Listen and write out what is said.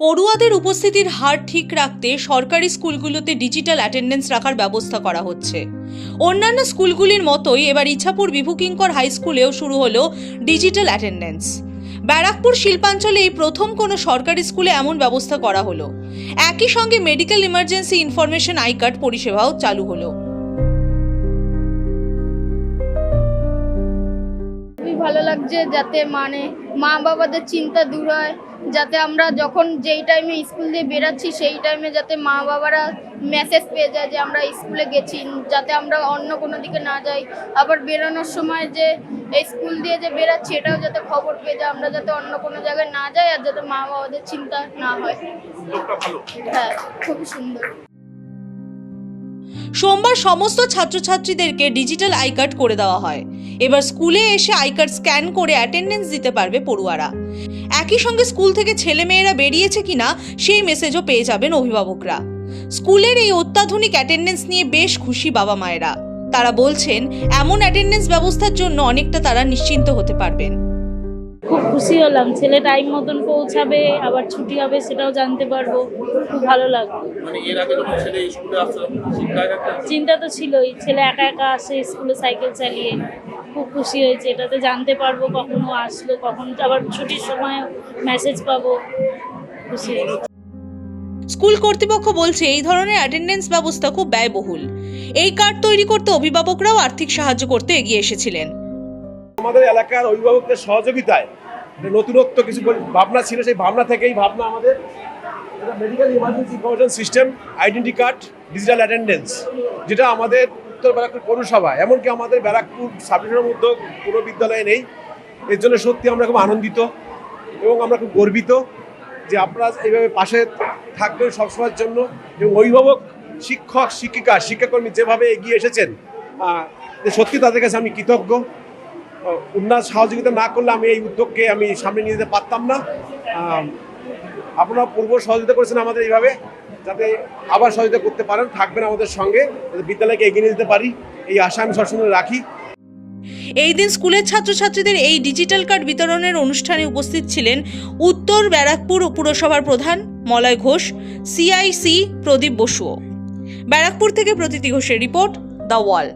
পড়ুয়াদের উপস্থিতির হার ঠিক রাখতে সরকারি স্কুলগুলোতে ডিজিটাল অ্যাটেন্ডেন্স রাখার ব্যবস্থা করা হচ্ছে। অন্যান্য স্কুলগুলির মতোই এবার ইছাপুর বিভুকিঙ্কর হাই স্কুলেও শুরু হলো ডিজিটাল অ্যাটেন্ডেন্স। ব্যারাকপুর শিল্পাঞ্চলে এই প্রথম কোনো সরকারি স্কুলে এমন ব্যবস্থা করা হলো। একই সঙ্গে medical emergency information I card পরিষেবাও চালু হলো। ভালো লাগছে যাতে মানে মা বাবাদের চিন্তা দূর হয় যাতে আমরা যখন যেই টাইমে স্কুল দিয়ে বেরাচ্ছি সেই টাইমে যাতে মা বাবারা মেসেজ পেয়ে যায় যে আমরা স্কুলে গেছি যাতে আমরা অন্য কোনো দিকে না যাই। আবার বেরোনোর সময় যে এই স্কুল দিয়ে যে বেরাচ্ছি এটাও যাতে খবর পেয়ে যায় আমরা যাতে অন্য কোনো জায়গায় না যাই আর যাতে মা বাবাদের চিন্তা না হয়। হ্যাঁ খুবই সুন্দর। সোমবার সমস্ত ছাত্রছাত্রীদেরকে ডিজিটাল আই কার্ড করে দেওয়া হয়। এবার স্কুলে এসে আই কার্ড স্ক্যান করে অ্যাটেন্ডেন্স দিতে পারবে পড়ুয়ারা। একই সঙ্গে স্কুল থেকে ছেলেমেয়েরা বেরিয়েছে কিনা সেই মেসেজও পেয়ে যাবেন অভিভাবকরা। স্কুলের এই অত্যাধুনিক অ্যাটেন্ডেন্স নিয়ে বেশ খুশি বাবা মায়েরা। তারা বলছেন এমন অ্যাটেন্ডেন্স ব্যবস্থার জন্য অনেকটা তারা নিশ্চিন্ত হতে পারবেন। খুব খুশি হলাম। ছেলে টাইম মতন পৌঁছাবে আবার ছুটি হবে সেটাও জানতে পারব। খুব ভালো লাগল। মানে এর আগে যখন ছেলে স্কুলে আসতো তখন চিন্তায় একটা চিন্তা তো ছিলই। ছেলে একা একা আসে স্কুলে সাইকেল চালিয়ে। খুব খুশি হয়েছে এটাতে জানতে পারব কখনো আসলো কখন আবার ছুটির সময় মেসেজ পাবো খুশি হয়েছে। স্কুল কর্তৃপক্ষ বলছে এই ধরনের অ্যাটেন্ডেন্স ব্যবস্থা খুব ব্যয়বহুল। এই কার্ড তৈরি করতে অভিভাবকরাও আর্থিক সাহায্য করতে এগিয়ে এসেছিলেন। আমাদের এলাকার অভিভাবকদের সহযোগিতায় যে নতুনত্ব কিছু ভাবনা ছিল সেই ভাবনা থেকেই ভাবনা আমাদের। Medical emergency information system identity card digital attendance যেটা আমাদের উত্তর ব্যারাকপুর পৌরসভা এমনকি আমাদের ব্যারাকপুর সাবডিভিশনের মধ্যেও কোনো বিদ্যালয় নেই। এর জন্য সত্যি আমরা খুব আনন্দিত এবং আমরা খুব গর্বিত যে আপনারা এইভাবে পাশে থাকবেন সবসময়ের জন্য এবং অভিভাবক, শিক্ষক, শিক্ষিকা, শিক্ষাকর্মী যেভাবে এগিয়ে এসেছেন সত্যি তাদের কাছে আমি কৃতজ্ঞ। উন্নয়ন সহযোগিতা না করলে আমি এই উদ্যোগকে আমি সামনে নিয়ে যেতে পারতাম না। আপনারা পূর্ব সহযোগিতা করেছেন আমাদের এইভাবে, যাতে আবার সহযোগিতা করতে পারেন, থাকবেন আমাদের সঙ্গে বিদ্যালয়কে এগিয়ে নিয়ে যেতে পারি, এই আশা আমি সবসময় রাখি। এই দিন স্কুলের ছাত্রছাত্রীদের এই ডিজিটাল কার্ড বিতরণের অনুষ্ঠানে উপস্থিত ছিলেন উত্তর ব্যারাকপুর পুরসভার প্রধান মলয় ঘোষ, সিআইসি প্রদীপ বসুও। ব্যারাকপুর থেকে প্রতীতি ঘোষের রিপোর্ট দ্য ওয়াল।